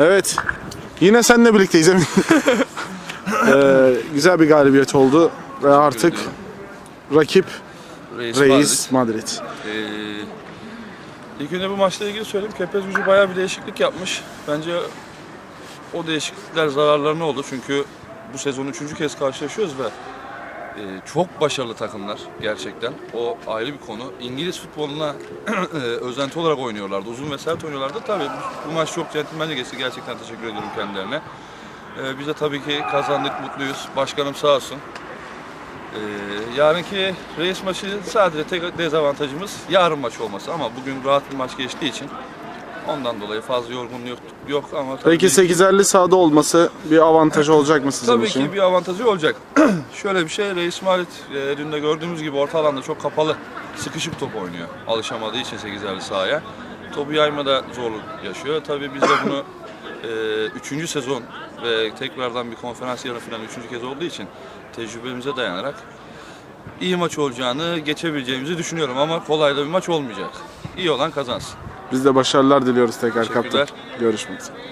Evet. Yine seninle birlikteyiz Emin. Ee, güzel bir galibiyet oldu ve artık rakip Reis, Reis Madrid. Ee, ilk önce bu maçla ilgili söyleyeyim. Kepez gücü bayağı bir değişiklik yapmış. Bence o değişiklikler zararlarına oldu. Çünkü bu sezon üçüncü kez karşılaşıyoruz ve e, çok başarılı takımlar gerçekten. O ayrı bir konu. İngiliz futboluna e, özenti olarak oynuyorlardı. Uzun ve sert oynuyorlardı. Tabii bu, bu maç çok centilmence geçti. Gerçekten teşekkür ediyorum kendilerine. E, biz de tabii ki kazandık, mutluyuz. Başkanım sağ olsun. Ee, yarınki reis maçı sadece tek dezavantajımız yarın maç olması ama bugün rahat bir maç geçtiği için ondan dolayı fazla yorgunluğu yok, ama tabii Peki ki- 850 sahada olması bir avantaj olacak mı sizin Tabii için? ki bir avantajı olacak. Şöyle bir şey, Reis Marit e, dün de gördüğümüz gibi orta alanda çok kapalı, sıkışık top oynuyor. Alışamadığı için 8'erli sahaya. Topu yaymada zorluk yaşıyor. Tabii biz de bunu e, üçüncü sezon ve tekrardan bir konferans yarı final üçüncü kez olduğu için tecrübemize dayanarak iyi maç olacağını geçebileceğimizi düşünüyorum ama kolay da bir maç olmayacak. İyi olan kazansın. Biz de başarılar diliyoruz tekrar kaptan. Görüşmek üzere.